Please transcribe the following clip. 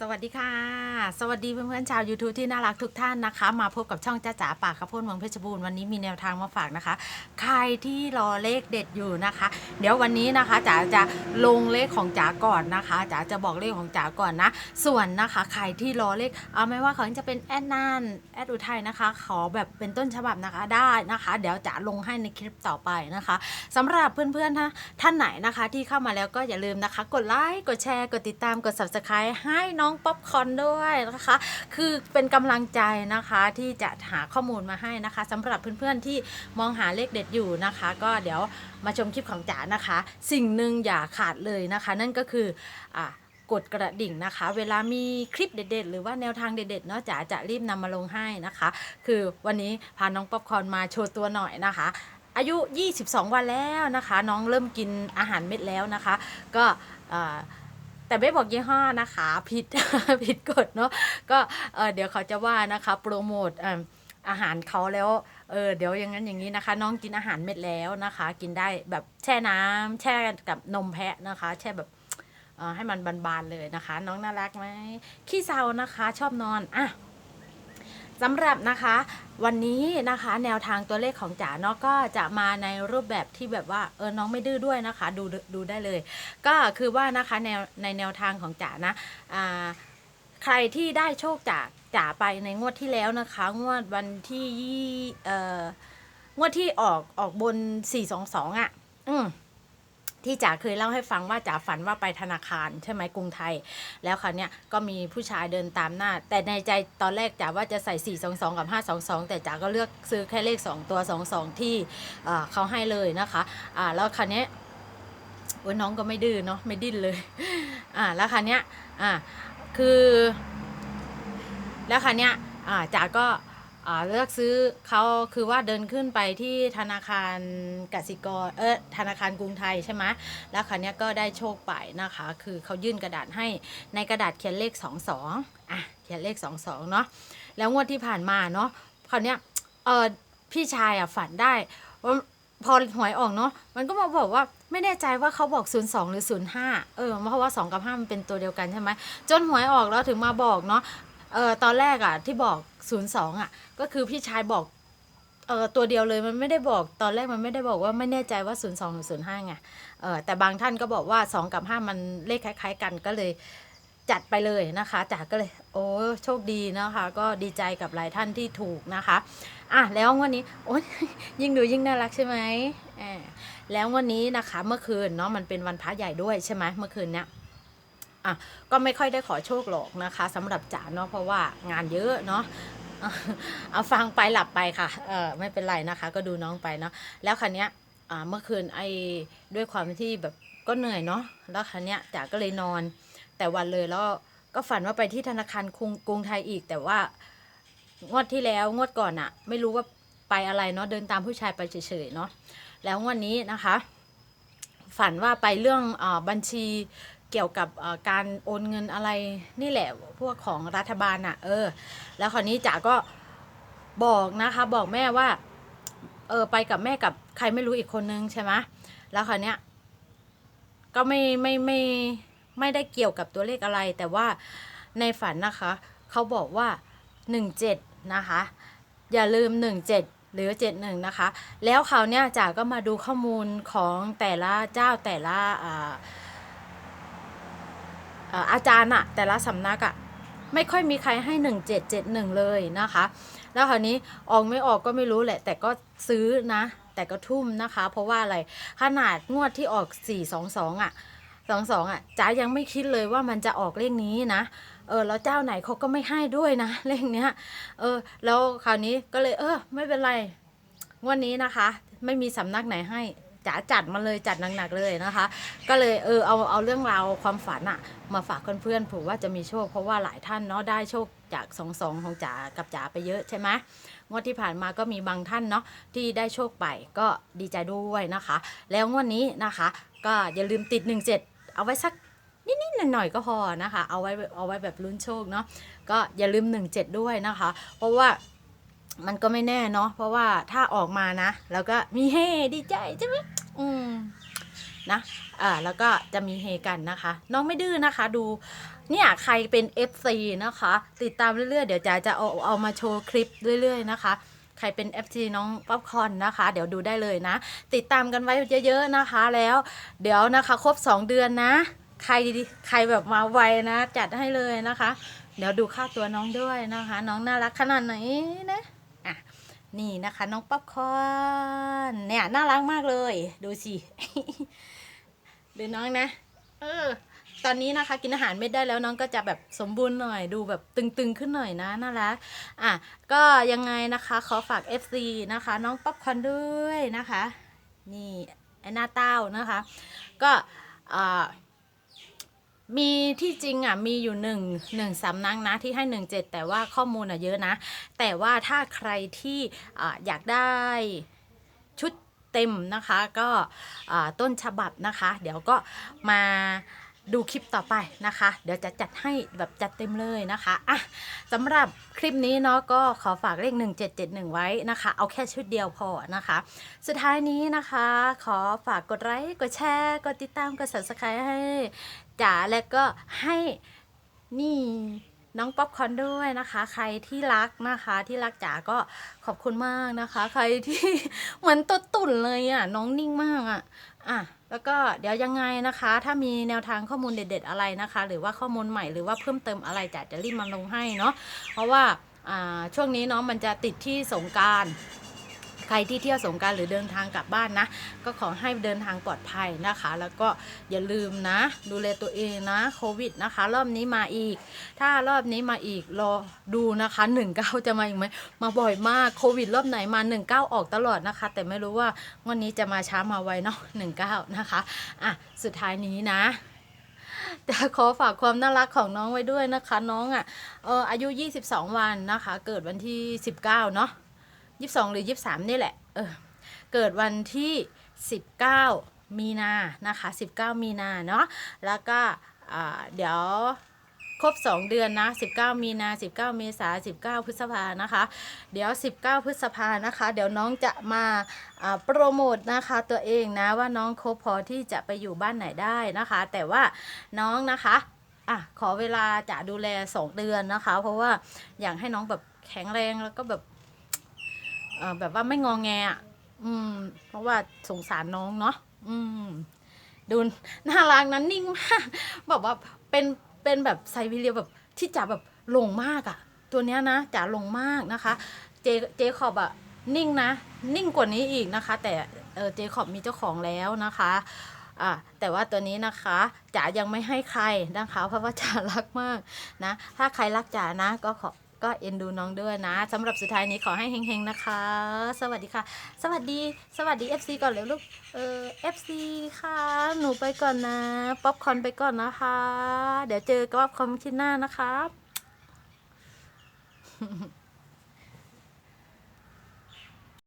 สวัสดีค่ะ สวัสดีเพื่อนๆชาว YouTube ที่น่ารักทุกท่านนะคะ มาพบกับช่องจ้าจ๋าปากข้าวโพดเมืองเพชรบูรณ์วันนี้มีแนวทางมาฝากนะคะ ใครที่รอเลขเด็ดอยู่นะคะ เดี๋ยววันนี้นะคะจ๋าจะลงเลขของจ๋าก่อนนะคะจ๋าจะบอกเลขของจ๋าก่อนนะ ส่วนนะคะใครที่รอเลขเอาไม่ว่าเขาจะเป็นแอดนานแอดอุทัยนะคะ ขอแบบเป็นต้นฉบับนะคะได้นะคะ เดี๋ยวจ๋าลงให้ในคลิปต่อไปนะคะสำหรับเพื่อนๆท่านไหนนะคะ ที่เข้ามาแล้วก็อย่าลืมนะคะ กดไลค์กดแชร์กดติดตามกด subscribe ให้น้ององป๊อปคอนด้วยนะคะ คือเป็นกำลังใจนะคะที่จะหาข้อมูลมาให้นะคะสำหรับเพื่อนๆที่มองหาเลขเด็ดอยู่นะคะ ก็เดี๋ยวมาชมคลิปของจ๋านะคะ สิ่งหนึ่งอย่าขาดเลยนะคะ นั่นก็คืออ่ากดกระดิ่งนะคะ เวลามีคลิปเด็ด ๆ หรือว่าแนวทางเด็ดๆเนาะจ๋าจะรีบนำมาลงให้นะคะ คือวันนี้พาน้องป๊อปคอนมาโชว์ตัวหน่อยนะคะ อายุ 22 วันแล้วนะคะ น้องเริ่มกินอาหารเม็ดแล้วนะคะ ก็อ่า แต่ไม่บอกยี่ห้อนะคะผิดผิดกฎเนาะก็เดี๋ยวเขาจะว่านะคะโปรโมทอาหารเขาแล้วเออเดี๋ยวอย่างนั้นอย่างนี้นะคะ น้องกินอาหารเม็ดแล้วนะคะ กินได้แบบแช่น้ำแช่กับนมแพะนะคะ แช่แบบให้มันบานๆเลยนะคะ น้องน่ารักไหมขี้เศร้านะคะ ชอบนอนอะ สำหรับนะคะวันนี้นะคะแนวทางตัวเลขของจ๋าเนาะก็จะมาในรูปแบบที่แบบว่าเออน้องไม่ดื้อด้วยนะคะดูดูได้เลย ก็คือว่านะคะแนวในแนวทางของจ๋านะอ่าใครที่ได้โชคจากจ๋าไปในงวดที่แล้วนะคะ งวดวันที่ยี่เอ่องวดที่ออกออกบน 422อะ อืม ที่จ๋าเคยเล่าให้ฟังว่าจ๋าฝันว่าไปธนาคารใช่ไหมกรุงไทย แล้วคราวเนี้ยก็มีผู้ชายเดินตามหน้า แต่ในใจตอนแรกจ๋าว่าจะใส่ 4 2 2 กับ 5 2 2 แต่จ๋าก็เลือกซื้อแค่เลข 2 ตัว 2 2 ที่เขาให้เลยนะคะอ่าแล้วคราวเนี้ยน้องก็ไม่ดื้อเนาะไม่ดิ้นเลยอ่าแล้วคราวเนี้ยอ่าคือ แล้วคราวเนี้ยอ่าจ๋าก็ เลือกซื้อเขาคือว่าเดินขึ้นไปที่ธนาคารกสิกรเออธนาคารกรุงไทยใช่ไหมแล้วคราวนี้ก็ได้โชคไปนะคะ คือเขายื่นกระดาษให้ในกระดาษเขียนเลข 2 2อะเขียนเลข 2 2 เนาะแล้วงวดที่ผ่านมาเนาะคราวนี้เออพี่ชายอะฝันได้ว่าพอหวยออกเนาะมันก็มาบอกว่าไม่แน่ใจว่าเขาบอก 02 หรือ 05 เออเพราะว่า 2 กับ 5 มันเป็นตัวเดียวกันใช่ไหมจนหวยออกแล้วถึงมาบอกเนาะ เออตอนแรกอะที่บอก 02 อะ ก็คือพี่ชายบอกเออตัวเดียวเลยมันไม่ได้บอกตอนแรกมันไม่ได้บอกว่าไม่แน่ใจว่า 02หรือ05ไงเออแต่บางท่านก็บอกว่า 2 กับ 5 มันเลขคล้าย ๆ กันก็เลยจัดไปเลยนะคะจาก็เลย โอ้โชคดีนะคะ ก็ดีใจกับหลายท่านที่ถูกนะคะอะแล้ววันนี้โอ้ยยิ่งดูยิ่งน่ารักใช่ไหมแอบแล้ววันนี้นะคะ เมื่อคืนเนาะมันเป็นวันพระใหญ่ด้วยใช่ไหมเมื่อคืนเนี้ย อะก็ไม่ค่อยได้ขอโชคหรอกนะคะสำหรับจ๋าเนาะเพราะว่างานเยอะเนาะเอาฟังไปหลับไปค่ะเออไม่เป็นไรนะคะ ก็ดูน้องไปเนาะแล้วคันเนี้ยอ่าเมื่อคืนไอ้ด้วยความที่แบบก็เหนื่อยเนาะแล้วคันเนี้ยจ๋าก็เลยนอน แต่วันเลยแล้วก็ฝันว่าไปที่ธนาคารกรุงกรุงไทยอีก แต่ว่างวดที่แล้วงวดก่อนอะไม่รู้ว่าไปอะไรเนาะเดินตามผู้ชายไปเฉยๆเนาะแล้วงวันนี้นะคะ ฝันว่าไปเรื่องอบัญชี เกี่ยวกับการโอนเงินอะไรนี่แหละพวกของรัฐบาลอะ เออ แล้วคราวนี้จ๋าก็บอกนะคะ บอกแม่ว่า เออไปกับแม่กับใครไม่รู้อีกคนนึงใช่ไหมแล้วคราวเนี้ยก็ไม่ไม่ไม่ไม่ได้เกี่ยวกับตัวเลขอะไร แต่ว่าในฝันนะคะ เขาบอกว่าหนึ่งเจ็ดนะคะ อย่าลืมหนึ่งเจ็ดหรือเจ็ดหนึ่งนะคะ แล้วคราวเนี้ยจ๋าก็มาดูข้อมูลของแต่ละเจ้าแต่ละอ่า อาจารย์อะแต่ละสำนักอะไม่ค่อยมีใครให้หนึ่งเจ็ดเจ็ดหนึ่งเลยนะคะ แล้วคราวนี้ออกไม่ออกก็ไม่รู้แหละ แต่ก็ซื้อนะ แต่ก็ทุ่มนะคะ เพราะว่าอะไรขนาดงวดที่ออกสี่สองสองอะสองสองอะจ๋ายังไม่คิดเลยว่ามันจะออกเลขนี้นะ เออแล้วเจ้าไหนเขาก็ไม่ให้ด้วยนะเลขเนี้ย เออ แล้วคราวนี้ก็เลย เออ ไม่เป็นไร งวันนี้นะคะ ไม่มีสำนักไหนให้ จ๋าจัดมาเลยจัดหนักๆเลยนะคะ ก็เลยเออเอาเอาเรื่องราวความฝันอะมาฝากเพื่อนๆผมว่าจะมีโชคเพราะว่าหลายท่านเนาะได้โชคจากสองสองของจ๋ากับจ๋าไปเยอะใช่ไหมงวดที่ผ่านมาก็มีบางท่านเนาะที่ได้โชคไปก็ดีใจด้วยนะคะ แล้วงวดนี้นะคะ ก็อย่าลืมติด 17 เอาไว้สักนิดๆหน่อยๆก็พอนะคะ เอาไว้เอาไว้แบบลุ้นโชคเนาะก็อย่าลืม 17 ด้วยนะคะ เพราะว่ามันก็ไม่แน่เนาะเพราะว่าถ้าออกมานะ แล้วก็มีเฮดีใจใช่ไหม อืมนะอ่าแล้วก็จะมีเฮกันนะคะ น้องไม่ดื้อนะคะ ดู เนี่ยใครเป็น FC นะคะ ติดตามเรื่อยๆ เดี๋ยวจ๋าจะเอาเอามาโชว์คลิปเรื่อยๆนะคะ ใครเป็น FC น้องป๊อปคอนนะคะ เดี๋ยวดูได้เลยนะ ติดตามกันไว้เยอะๆนะคะ แล้ว เดี๋ยวนะคะ ครบ 2 เดือนนะ ใครดีใครแบบมาไวนะ จัดให้เลยนะคะ เดี๋ยวดูค่าตัวน้องด้วยนะคะ น้องน่ารักขนาดไหนนะ นี่นะคะ น้องป๊อปคอนเนี่ยน่ารักมากเลย ดูสิ ดูน้องนะ เออ ตอนนี้นะคะ กินอาหารไม่ได้แล้วน้องก็จะแบบสมบูรณ์หน่อย ดูแบบตึงๆขึ้นหน่อยนะน่ารักอะก็ยังไงนะคะขอฝาก FC นะคะ น้องป๊อปคอนด้วยนะคะ นี่ไอหน้าเต้านะคะ ก็อ่า มีที่จริงอะมีอยู่หนึ่งหนึ่งสำนักนะที่ให้หนึ่งเจ็ดแต่ว่าข้อมูลอะเยอะนะ แต่ว่าถ้าใครที่ออยากได้ชุดเต็มนะคะก็ต้นฉบับนะคะ เดี๋ยวก็มาดูคลิปต่อไปนะคะ เดี๋ยวจะจัดให้แบบจัดเต็มเลยนะคะอะสำหรับคลิปนี้เนาะก็ขอฝากเลข 1771 ไว้นะคะ เอาแค่ชุดเดียวพอนะคะ สุดท้ายนี้นะคะ ขอฝากกดไลค์กดแชร์ กดติดตามกด subscribe ให้ จ๋าและก็ให้นี่น้องป๊อปคอนด้วยนะคะ ใครที่รักนะคะ ที่รักจ๋าก็ขอบคุณมากนะคะ ใครที่เหมือนตัวตุ่นเลยอะน้องนิ่งมากอะอะแล้วก็เดี๋ยวยังไงนะคะ ถ้ามีแนวทางข้อมูลเด็ด ๆ อะไรนะคะ หรือว่าข้อมูลใหม่หรือว่าเพิ่มเติมอะไรจ๋าจะรีบมาลงให้เนาะเพราะว่าช่วงนี้เนาะมันจะติดที่สงการ ใครที่เที่ยวสงการหรือเดินทางกลับบ้านนะ ก็ขอให้เดินทางปลอดภัยนะคะ แล้วก็อย่าลืมนะ ดูแลตัวเองนะโควิดนะคะ รอบนี้มาอีก ถ้ารอบนี้มาอีกรอดูนะคะหนึ่งเก้าจะมาอีกไหมมาบ่อยมากโควิดรอบไหนมาหนึ่งเก้าออกตลอดนะคะ แต่ไม่รู้ว่าวันนี้จะมาช้ามาไวเนาะหนึ่งเก้านะคะอะสุดท้ายนี้นะจะขอฝากความน่ารักของน้องไว้ด้วยนะคะ น้องอะเอออายุ 22 วันนะคะ เกิดวันที่ 19 เนาะ ยี่สิบสองหรือยี่สิบสามนี่แหละ เออ เกิดวันที่สิบเก้ามีนา นะคะสิบเก้ามีนาเนาะ แล้วก็เดี๋ยวครบสองเดือนนะสิบเก้ามีนาสิบเก้าเมษาสิบเก้าพฤษภานะคะ เดี๋ยวสิบเก้าพฤษภานะคะ เดี๋ยวน้องจะมาโปรโมทนะคะตัวเองนะว่าน้องครบพอที่จะไปอยู่บ้านไหนได้นะคะ แต่ว่าน้องนะคะอะขอเวลาจะดูแลสองเดือนนะคะ เพราะว่าอยากให้น้องแบบแข็งแรงแล้วก็แบบ แบบว่าไม่งองแงอะอืม เพราะว่าสงสารน้องเนาะอืม ดูน่ารักนั้นนิ่งมากแบบว่าเป็นเป็นแบบไซบีเรียแบบที่จ๋าแบบหลงมากอะ่ะ ตัวเนี้ยนะจ๋าหลงมากนะคะ เจเจคอบอะนิ่งนะ นิ่งกว่านี้อีกนะคะ แต่เออเจคอบมีเจ้าของแล้วนะคะอ่าแต่ว่าตัวนี้นะคะจ๋ายังไม่ให้ใครนะคะ เพราะว่าจ๋ารักมากนะ ถ้าใครรักจ๋านะ ก็ขอ ก็เอ็นดูน้องด้วยนะสำหรับสุดท้ายนี้ขอให้เฮงๆนะคะ สวัสดีค่ะ สวัสดี สวัสดี FC ก่อนเร็วลูกเออ FC ค่ะ หนูไปก่อนนะป๊อปคอนไปก่อนนะคะ เดี๋ยวเจอกับป๊อปคอนชิ้นหน้านะคะ